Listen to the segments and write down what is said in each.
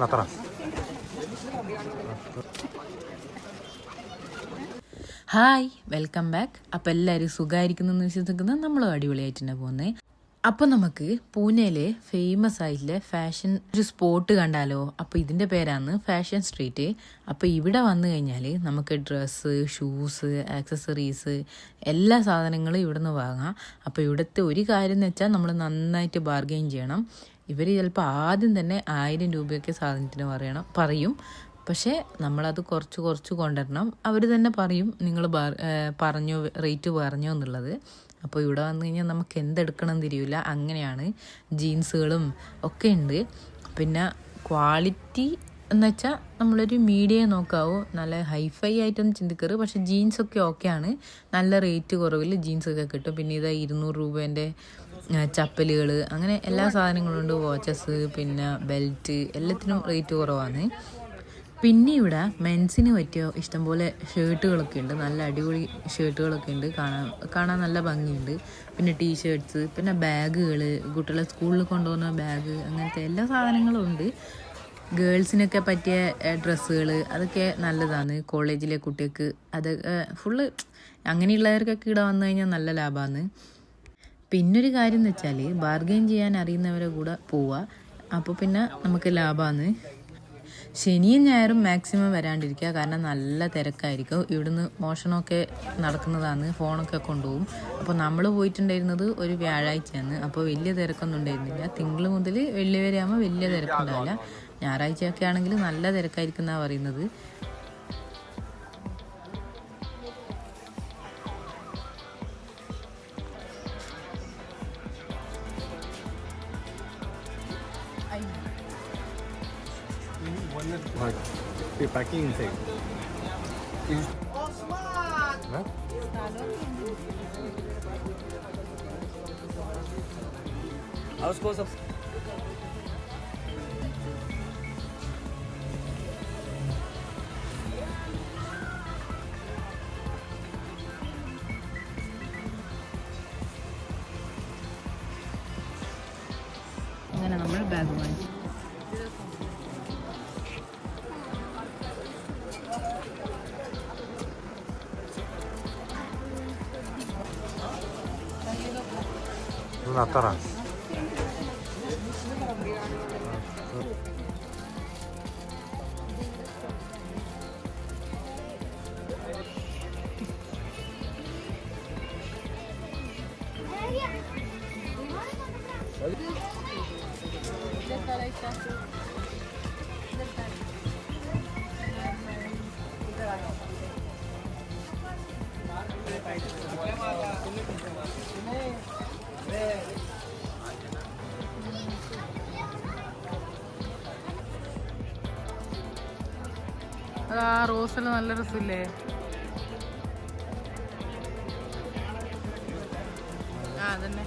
അത്ര hi welcome back അപ്പോൾ എല്ലാവരും സുഖമായിരിക്കുന്നു എന്ന് വിശ്വസിക്കുന്നത് നമ്മളും അടിപൊളിയായിട്ട് തന്നെ പോകുന്നത് അപ്പോൾ നമുക്ക് പൂനെയിലെ ഫേമസ് ആയിട്ടുള്ള ഫാഷൻ ഒരു സ്പോട്ട് കണ്ടാലോ? അപ്പോൾ ഇതിന്റെ പേരാണ് ഫാഷൻ സ്ട്രീറ്റ് അപ്പോൾ ഇവിടെ വന്നു കഴിഞ്ഞാൽ നമുക്ക് ഡ്രസ്സ് ഷൂസ് ആക്സസറീസ് എല്ലാ സാധനങ്ങളും ഇവിടെ നിന്ന് വാങ്ങാം. അപ്പോൾ ഇവിടുത്തെ ഒരു കാര്യം എന്ന് വെച്ചാൽ നമ്മൾ നന്നായിട്ട് ബാർഗെയിൻ ചെയ്യണം. ഇവർ ചിലപ്പോൾ ആദ്യം തന്നെ ആയിരം രൂപയൊക്കെ സാധനത്തിന് പറയണം പറയും. പക്ഷേ നമ്മളത് കുറച്ച് കുറച്ച് കൊണ്ടുവരണം. അവർ തന്നെ പറയും നിങ്ങൾ പറഞ്ഞോ റേറ്റ് പറഞ്ഞോ എന്നുള്ളത്. അപ്പോൾ ഇവിടെ വന്നു കഴിഞ്ഞാൽ നമുക്ക് എന്തെടുക്കണം തിരിയില്ല അങ്ങനെയാണ് ജീൻസുകളും ഒക്കെ ഉണ്ട്. പിന്നെ ക്വാളിറ്റി എന്ന് വെച്ചാൽ നമ്മളൊരു മീഡിയം നോക്കാവൂ. നല്ല ഹൈഫൈ ആയിട്ടൊന്നും ചിന്തിക്കരുത്. പക്ഷെ ജീൻസൊക്കെ ഓക്കെയാണ്. നല്ല റേറ്റ് കുറവിൽ ജീൻസൊക്കെ കിട്ടും. പിന്നെ ഇതാ ഇരുന്നൂറ് രൂപേന്റെ ചപ്പലുകൾ അങ്ങനെ എല്ലാ സാധനങ്ങളും ഉണ്ട് വാച്ചസ് പിന്നെ ബെൽറ്റ് എല്ലാത്തിനും റേറ്റ് കുറവാണ്. പിന്നെ ഇവിടെ മെൻസിന് പറ്റിയ ഇഷ്ടംപോലെ ഷർട്ടുകളൊക്കെ ഉണ്ട്. നല്ല അടിപൊളി ഷർട്ടുകളൊക്കെ ഉണ്ട്. കാണാൻ കാണാൻ നല്ല ഭംഗിയുണ്ട്. പിന്നെ ടീഷർട്ട്സ് പിന്നെ ബാഗുകൾ കുട്ടികളെ സ്കൂളിൽ കൊണ്ടുപോകുന്ന ബാഗ് അങ്ങനത്തെ എല്ലാ സാധനങ്ങളും ഉണ്ട്. ഗേൾസിനൊക്കെ പറ്റിയ ഡ്രസ്സുകൾ അതൊക്കെ നല്ലതാണ്. കോളേജിലെ കുട്ടികൾക്ക് അത് ഫുള്ള് അങ്ങനെയുള്ളവർക്കൊക്കെ ഇവിടെ വന്നു കഴിഞ്ഞാൽ നല്ല ലാഭമാണ് പിന്നൊരു കാര്യം എന്ന് വെച്ചാൽ ബാർഗെയിൻ ചെയ്യാൻ അറിയുന്നവരെ കൂടെ പോവുക അപ്പോൾ പിന്നെ നമുക്ക് ലാഭമാണ് ശനിയും ഞായറും മാക്സിമം വരാണ്ടിരിക്കുക. കാരണം നല്ല തിരക്കായിരിക്കും. ഇവിടുന്ന് മോഷണമൊക്കെ നടക്കുന്നതാണ്. ഫോണൊക്കെ കൊണ്ടുപോകും. അപ്പോൾ നമ്മൾ പോയിട്ടുണ്ടായിരുന്നത് ഒരു വ്യാഴാഴ്ചയാണ്. അപ്പോൾ വലിയ തിരക്കൊന്നും ഉണ്ടായിരുന്നില്ല. തിങ്കൾ മുതൽ വെള്ളി വരെ ആകുമ്പോൾ വലിയ തിരക്കുണ്ടാവില്ല. ഞായറാഴ്ചയൊക്കെ ആണെങ്കിൽ നല്ല തിരക്കായിരിക്കും എന്നാണ് പറയുന്നത്. What? bir packing thing. Is... Osman! What? How's goes up? അങ്ങനെ നമ്മൾ ബാഗ് വാങ്ങിച്ചു അത്ര അത് ആ റോസിൽ നല്ല രസമില്ലേ ആ അതന്നെ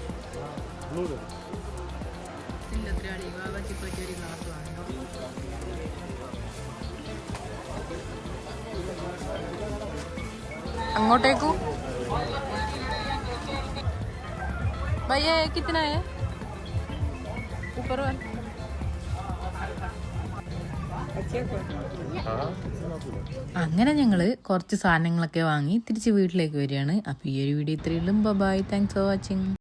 ഇല്ല എത്രയാണ് വാവച്ചിപ്പറ്റി ഒരു ഗ്ലാസ് വാങ്ങണം അങ്ങോട്ടേക്കു भैया ये कितना है ऊपर वाला അങ്ങനെ ഞങ്ങൾ കുറച്ച് സാധനങ്ങളൊക്കെ വാങ്ങി തിരിച്ച് വീട്ടിലേക്ക് വരികയാണ്. അപ്പോൾ ഈ ഒരു വീഡിയോ ഇത്രയുള്ളൂ ബൈ താങ്ക്സ് ഫോർ വാച്ചിങ്